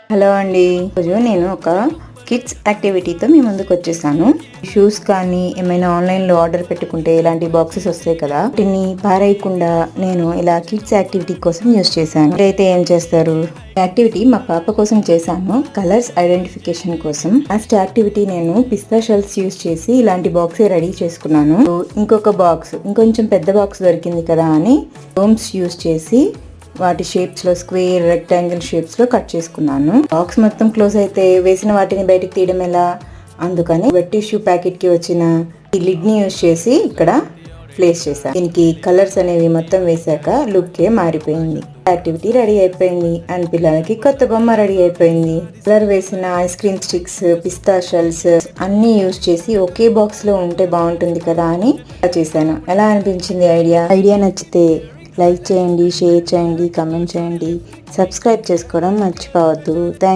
Hello అండి. ఈరోజు నేను ఒక కిడ్స్ యాక్టివిటీతో మీ ముందుకు వచ్చేసాను. షూస్ కానీ ఏమైనా ఆన్లైన్లో ఆర్డర్ పెట్టుకుంటే ఇలాంటి బాక్సెస్ వస్తాయి కదా వాటిని పారేయకుండా నేను ఇలా కిడ్స్ యాక్టివిటీ కోసం యూస్ చేశాను. అయితే ఏం చేస్తారు? యాక్టివిటీ మా పాప కోసం చేశాను. కలర్స్ ఐడెంటిఫికేషన్ కోసం. లాస్ట్ యాక్టివిటీ నేను పిస్తా షెల్స్ యూస్ చేసి ఇలాంటి బాక్స్ రెడీ చేసుకున్నాను. ఇంకొక బాక్స్ ఇంకొంచెం పెద్ద బాక్స్ దొరికింది కదా అని హోమ్స్ యూస్ చేసి వాటి షేప్స్లో స్క్వేర్ రెక్టాంగిల్ షేప్స్లో కట్ చేసుకున్నాను. బాక్స్ మొత్తం క్లోజ్ అయితే వేసిన వాటిని బయటికి తీయడం ఎలా? అందుకని వెట్ టిష్యూ ప్యాకెట్కి వచ్చిన ఈ లిడ్ని యూజ్ చేసి ఇక్కడ ప్లేస్ చేశాను దీనికి కలర్స్ అనేవి మొత్తం వేశాక లుక్ ఏ మారిపోయింది. యాక్టివిటీ రెడీ అయిపోయింది. అండ్ పిల్లలకి కొత్త బొమ్మ రెడీ అయిపోయింది. కలర్ వేసిన ఐస్ క్రీమ్ స్టిక్స్ పిస్తా షెల్స్ అన్ని యూజ్ చేసి ఒకే బాక్స్లో ఉంటే బాగుంటుంది కదా అని చేశాను. ఎలా అనిపించింది ఐడియా ఐడియా నచ్చితే లైక్ చేయండి షేర్ చేయండి కమెంట్ చేయండి. సబ్స్క్రైబ్ చేసుకోవడం మర్చిపోవద్దు. థ్యాంక్